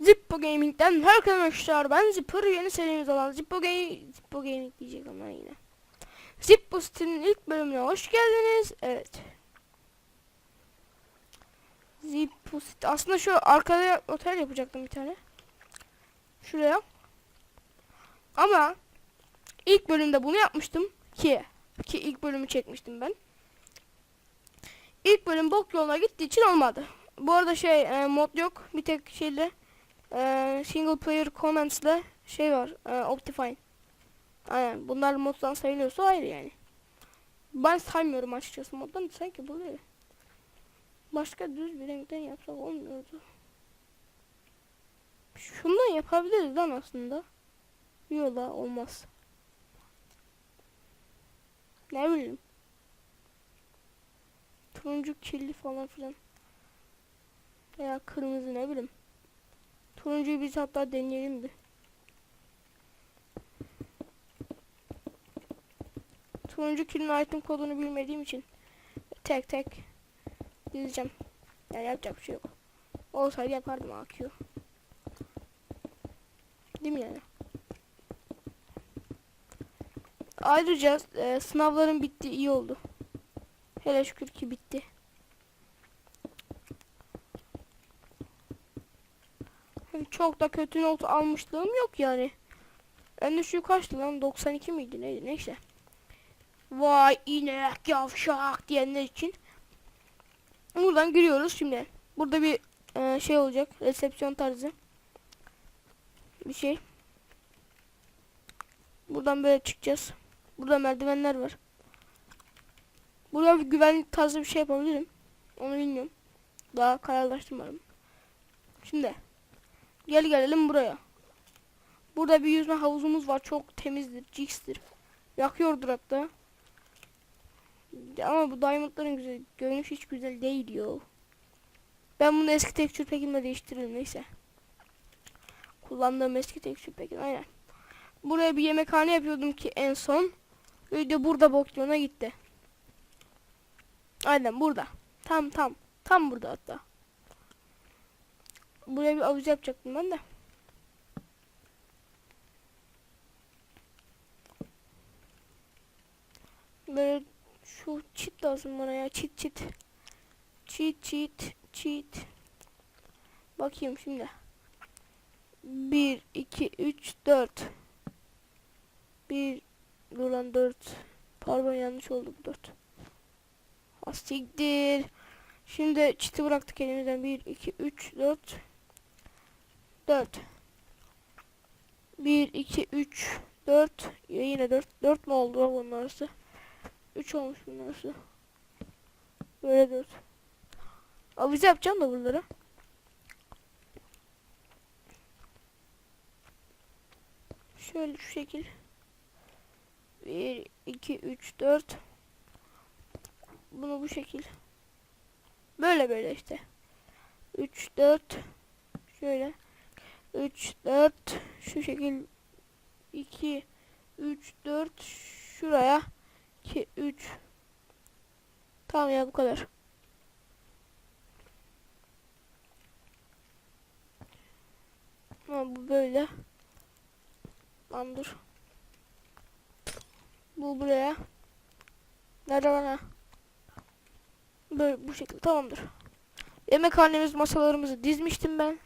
Zippo Gaming'den herkese arkadaşlar ben Zipper yeni serimiz olan Zippo, Ga- Zippo Gaming diyecek ama yine. Zippo City'nin ilk bölümüne hoş geldiniz. Evet. Zippo City. Aslında şu arkada otel yapacaktım bir tane. Şuraya. Ama ilk bölümde bunu yapmıştım ki Ki ilk bölümü çekmiştim ben İlk bölüm bok yoluna gittiği için olmadı Bu arada şey e, mod yok bir tek şeyle ee, single player comments'le şey var. E, Optifine. Aynen. Bunlar moddan sayılıyorsa ayrı yani. Ben saymıyorum açıkçası moddan sanki bu değil. Başka düz bir renkten yapsak olmuyordu. Şundan yapabiliriz lan aslında. Yok la olmaz. Ne bileyim. Turuncu kirli falan filan. Veya kırmızı ne bileyim. Turuncuyu biz hatta deneyelim bir. Turuncu kilin item kodunu bilmediğim için tek tek dizeceğim. Yani yapacak bir şey yok. Olsaydı yapardım AQ. Değil mi yani? Ayrıca e, sınavların bitti iyi oldu. Hele şükür ki bitti. Çok da kötü not almışlığım yok yani. En düşüğü kaçtı lan? 92 miydi neydi neyse. Vay inek yavşak diyenler için. Buradan giriyoruz şimdi. Burada bir e, şey olacak. Resepsiyon tarzı. Bir şey. Buradan böyle çıkacağız. Burada merdivenler var. Burada bir güvenlik tarzı bir şey yapabilirim. Onu bilmiyorum. Daha kararlaştırmadım. Şimdi. Gel gelelim buraya. Burada bir yüzme havuzumuz var. Çok temizdir. Jigs'tir. Yakıyordur hatta. Ama bu diamondların güzel. Görünüş hiç güzel değil yo. Ben bunu eski tekstür pekimle değiştiririm neyse. Kullandığım eski tekstür pekim aynen. Buraya bir yemekhane yapıyordum ki en son. Video burada bokluğuna gitti. Aynen burada. Tam tam. Tam burada hatta. Buraya bir havuz yapacaktım ben de. Böyle şu çit lazım bana ya çit çit. Çit çit çit. Bakayım şimdi. 1 2 3 4 1 Dur lan 4 Pardon yanlış oldu bu 4 Asiktir Şimdi çiti bıraktık elimizden. 1 2 3 4 4 1 2 3 4 yine 4 4 mu oldu bunun arası? 3 olmuş bunun arası. Böyle 4 avize yapacağım da buraları şöyle şu şekil 1 2 3 4 bunu bu şekil. Böyle böyle işte. 3 4 şöyle. 3 4 şu şekil. 2 3 4 şuraya. 2 3 tamam ya bu kadar. Ama bu böyle. Lan dur bu buraya nerede bana böyle bu şekilde tamamdır yemekhanemiz masalarımızı dizmiştim ben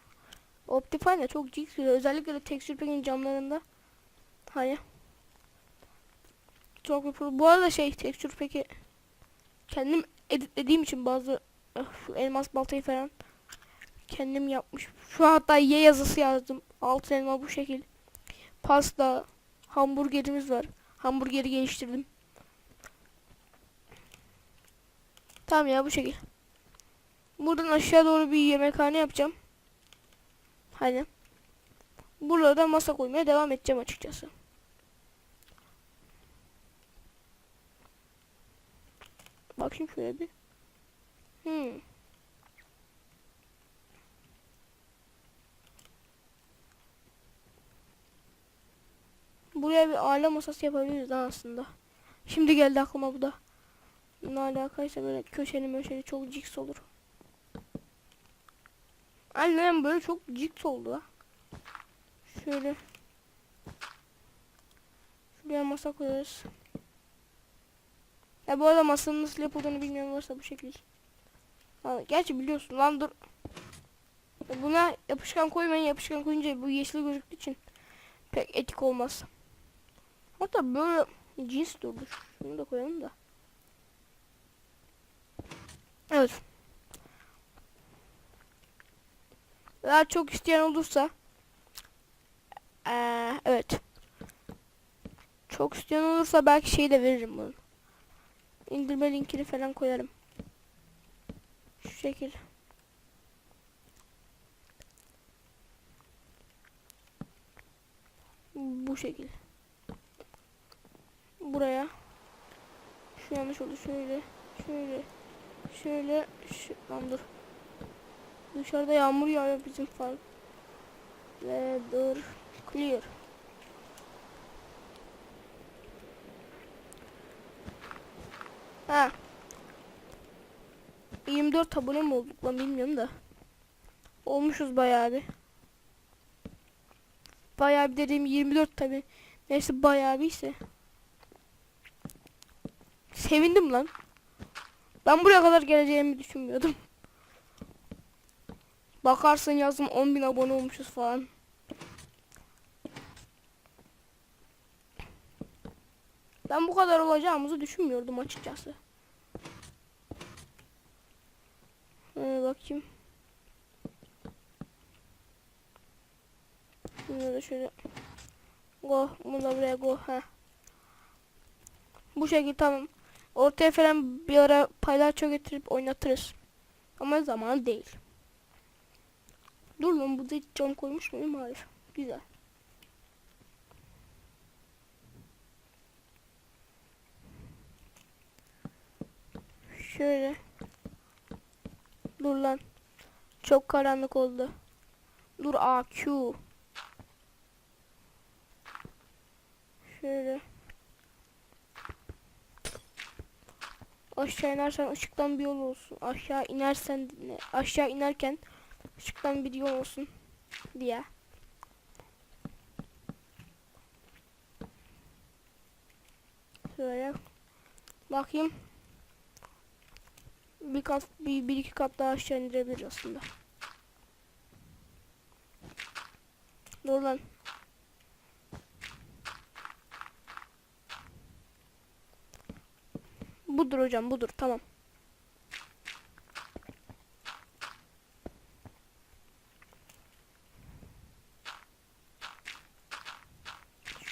Optifine de çok güzel. Özellikle de tekstür pekin camlarında. Hani. Çok pro- Bu arada şey tekstür peki kendim editlediğim için bazı eh, şu elmas baltayı falan kendim yapmış. Şu hatta Y yazısı yazdım. Altın elma bu şekil. Pasta, hamburgerimiz var. Hamburgeri geliştirdim. Tamam ya bu şekil. Buradan aşağı doğru bir yemekhane yapacağım. Hani. Burada da masa koymaya devam edeceğim açıkçası. Bakayım şöyle bir. Hmm. Buraya bir aile masası yapabiliriz lan aslında. Şimdi geldi aklıma bu da. Ne alakaysa böyle köşeli möşeli çok ciks olur. Aynen böyle çok ciks oldu ha. Şöyle. Şuraya masa koyarız. Ya bu arada masanın nasıl yapıldığını bilmeyen varsa bu şekil. Gerçi biliyorsun lan dur. Buna yapışkan koymayın yapışkan koyunca bu yeşil gözüktüğü için pek etik olmaz. Hatta böyle cins durdu. Şunu da koyalım da. Evet. Daha çok isteyen olursa eee, evet. Çok isteyen olursa belki şeyi de veririm bunu. İndirme linkini falan koyarım. Şu şekil. Bu şekil. Buraya. Şu yanlış oldu. Şöyle. Şöyle. Şöyle. Şu, lan dur. Dışarıda yağmur yağıyor bizim fark. Weather clear. Ha. 24 abone mi olduk lan bilmiyorum da. Olmuşuz bayağı bir. Bayağı bir dediğim 24 tabi. Neyse bayağı bir ise. Sevindim lan. Ben buraya kadar geleceğimi düşünmüyordum. Bakarsın yazdım 10.000 abone olmuşuz falan. Ben bu kadar olacağımızı düşünmüyordum açıkçası. Ee, bakayım. Bunu da şöyle go, bunu da buraya go. ha. Bu şekilde tamam. Ortaya falan bir ara paylaşçı getirip oynatırız. Ama zaman değil. Dur lan burada hiç cam koymuş muyum? Hayır. Güzel. Şöyle. Dur lan. Çok karanlık oldu. Dur AQ. Şöyle. Aşağı inersen ışıktan bir yol olsun. Aşağı inersen aşağı inerken ışıktan bir yol olsun diye. Şöyle. Bakayım. Bir kat bir, bir iki kat daha aşağı indirebiliriz aslında. Dur lan. Budur hocam budur tamam.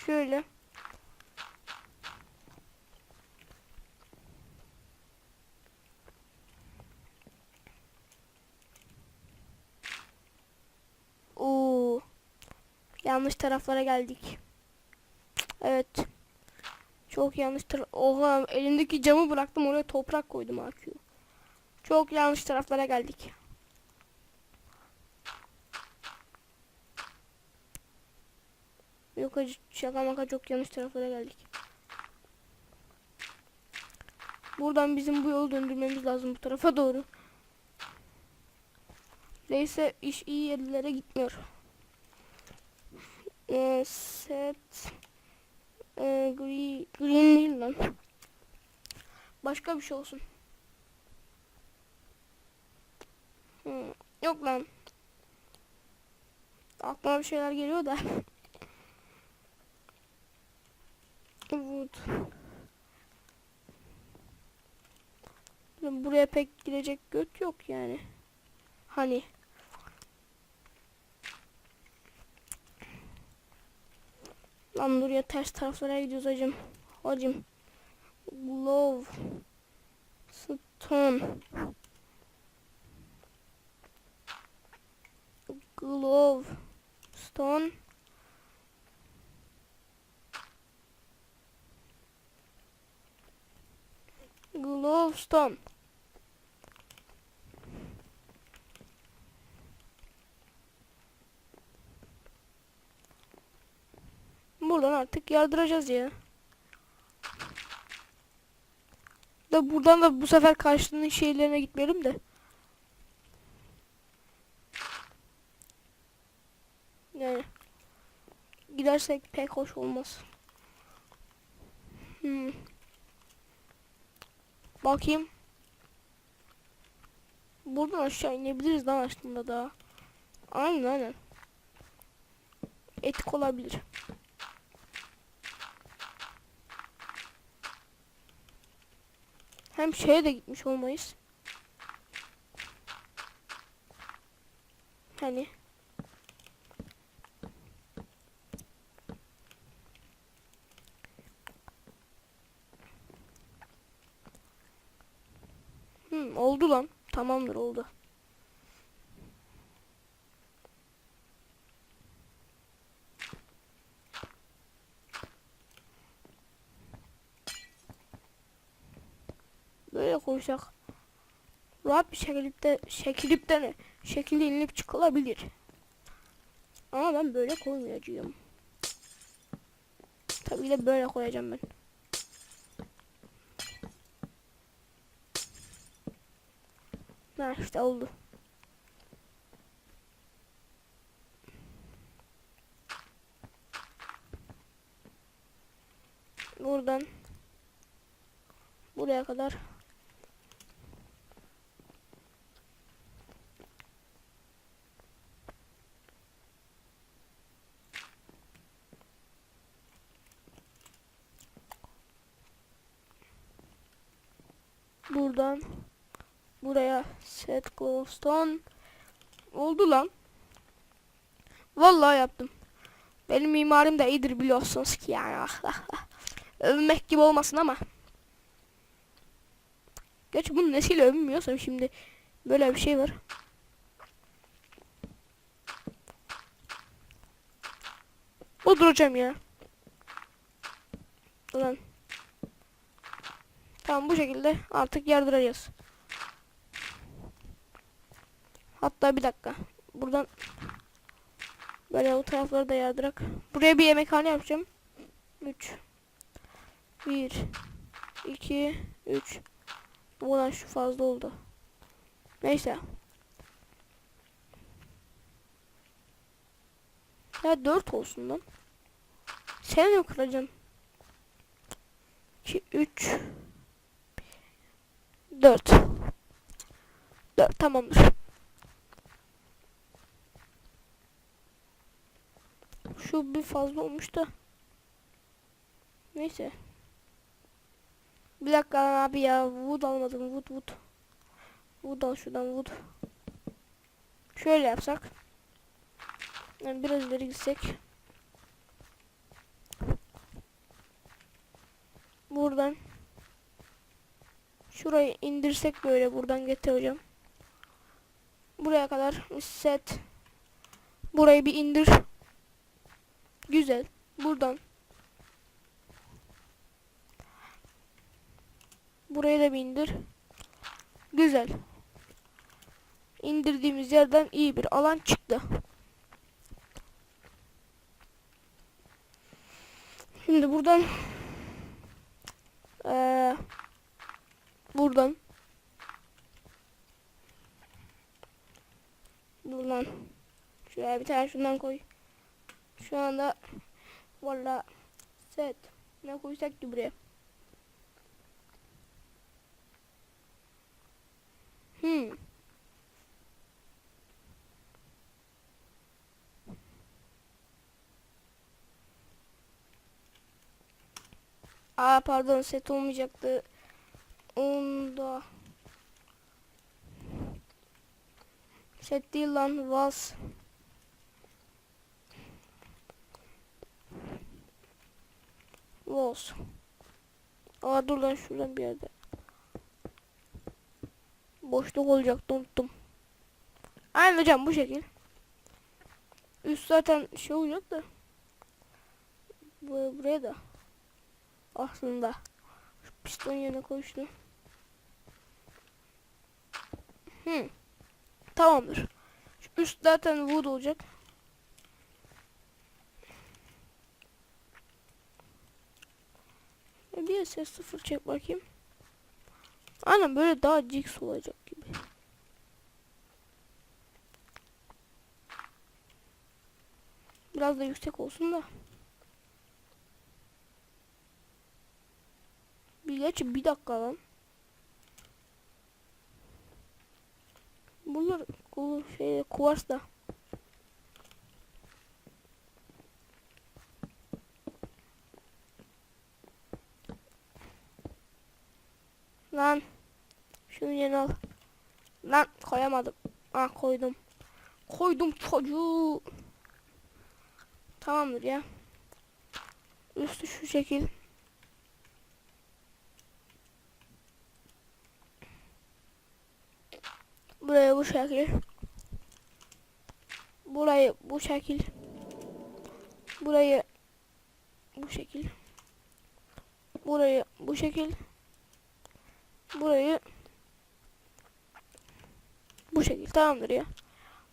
Şöyle. Oo. Yanlış taraflara geldik. Evet. Çok yanlış taraf. Oha elimdeki camı bıraktım oraya toprak koydum AQ. Çok yanlış taraflara geldik. Yok acı şaka maka çok yanlış taraflara geldik. Buradan bizim bu yolu döndürmemiz lazım bu tarafa doğru. Neyse iş iyi yerlere gitmiyor. Ee, set ee, green, green değil lan. Başka bir şey olsun. Hmm, yok lan. Aklıma bir şeyler geliyor da. Evet. Buraya pek girecek göt yok yani. Hani. Lan dur ya ters taraflara gidiyoruz hacım. Hacım. Glove. Stone. Glove. Stone. Glove Buradan Artık yardıracağız ya. Da buradan da bu sefer karşının şeylerine gitmeyelim de. Yani gidersek pek hoş olmaz. Hmm. Bakayım. Buradan aşağı inebiliriz lan aslında daha. Aynen aynen. Etik olabilir. Hem şeye de gitmiş olmayız. Hani Hmm, oldu lan. Tamamdır oldu. Böyle koysak rahat bir şekilde şekilde ne? Şekilde inip çıkılabilir. Ama ben böyle koymayacağım. Tabii de böyle koyacağım ben. Ha işte oldu. Buradan buraya kadar buradan buraya set glowstone oldu lan. Vallahi yaptım. Benim mimarim de iyidir biliyorsunuz ki yani. Övmek gibi olmasın ama. Gerçi bunu nesiyle övünmüyorsam şimdi böyle bir şey var. Oturacağım ya. Ulan. Tamam bu şekilde artık yardıracağız. Hatta bir dakika. Buradan böyle o tarafları da yardırak. Buraya bir yemekhane yapacağım. 3 1 2 3 Ulan şu fazla oldu. Neyse. Ya 4 olsun lan. Sen mi kıracaksın? 2 3 4 4 tamamdır. Şu bir fazla olmuş da. Neyse. Bir dakika abi ya. Wood almadım. Wood wood. Wood al şuradan wood. Şöyle yapsak. Yani biraz ileri gitsek. Buradan. Şurayı indirsek böyle buradan getir hocam. Buraya kadar set. Burayı bir indir. Güzel. Buradan. Buraya da bir indir. Güzel. İndirdiğimiz yerden iyi bir alan çıktı. Şimdi buradan ee, buradan buradan şuraya bir tane şundan koy. Şu anda valla set ne koysak ki buraya. Hmm. Aa pardon set olmayacaktı. Onda. Değil lan was. Was. Aa dur lan şuradan bir yerde. Boşluk olacaktı unuttum. Aynen hocam bu şekil. Üst zaten şey olacak da. Buraya, da. Aslında. Şu piston yerine koy. Hmm. Tamamdır. Şu üst zaten wood olacak. Neyse sıfır çek bakayım. Aynen böyle daha cix olacak gibi. Biraz da yüksek olsun da. Bir gerçi bir dakika lan. Bunlar bu şey kuvars da. Lan. Şunu yeni al. Lan koyamadım. Ah koydum. Koydum çocuğu. Tamamdır ya. Üstü şu şekil. Buraya bu şekil. Burayı bu şekil. Burayı bu şekil. Burayı bu şekil. Burayı bu şekil tamamdır ya.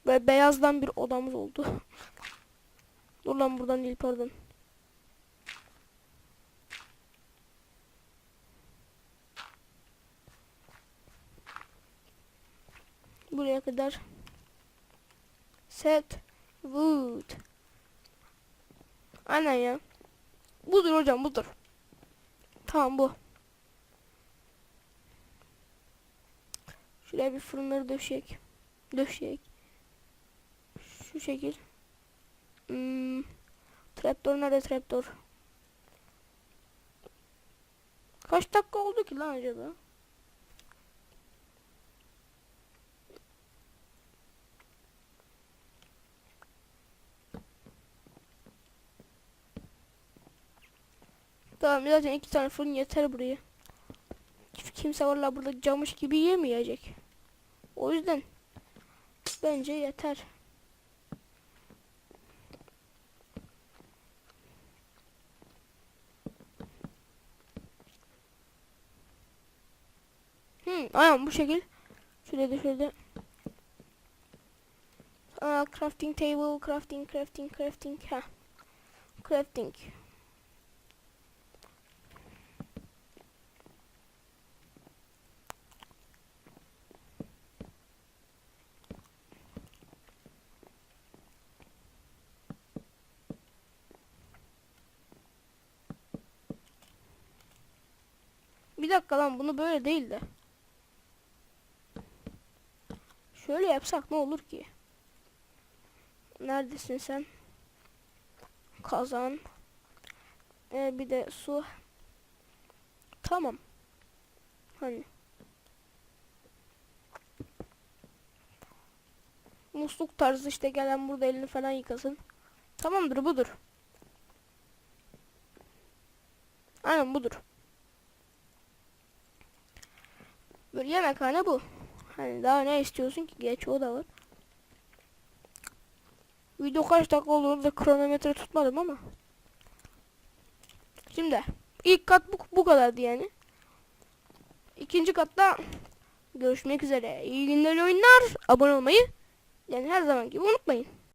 Böyle beyazdan bir odamız oldu. Dur lan buradan değil pardon. Buraya kadar. Set wood. Aynen ya. Budur hocam budur. Tamam bu. Şuraya bir fırınları döşeyek. Döşeyek. Şu şekil. Hmm. Trapdoor nerede trapdoor? Kaç dakika oldu ki lan acaba? Tamam zaten iki tane fırın yeter buraya. Kimse valla burada camış gibi yemeyecek. O yüzden bence yeter. Hmm, aynen bu şekil. Şöyle de şöyle. Aa, crafting table, crafting, crafting, crafting. Ha. Crafting. Dakika lan bunu böyle değil de. Şöyle yapsak ne olur ki? Neredesin sen? Kazan. Ee, bir de su. Tamam. Hani. Musluk tarzı işte gelen burada elini falan yıkasın. Tamamdır budur. Aynen budur. Böyle yemekhane bu. Hani daha ne istiyorsun ki? Geç o da var. Video kaç dakika olur da kronometre tutmadım ama. Şimdi ilk kat bu, bu kadardı yani. İkinci katta görüşmek üzere. İyi günler oyunlar. Abone olmayı yani her zaman gibi unutmayın.